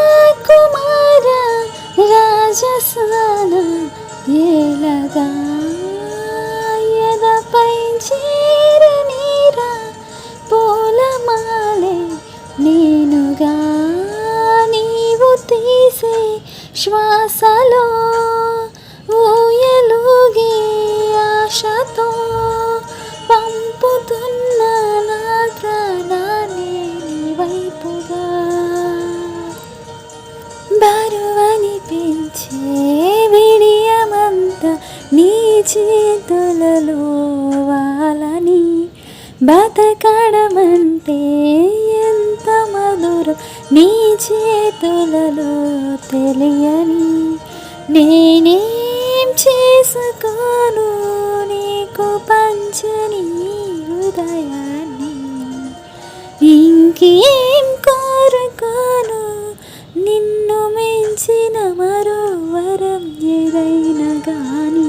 రాజకుమార రాజసాన ఏలగా ఎదపై చేరనీరా పూలమాలే నేనుగా నీవు తీసే శ్వాసలో ఊయలుగే ఆశతో నీ చేతులలో వాళ్ళని బతకడమంటే ఎంత మధురం. నీ చేతులలో తెలియని నేనేం చేసుకోను? నీకు పంచని హృదయాన్ని ఇంకేం కోరుకోను? నిన్ను మించిన మరో వరం కానీ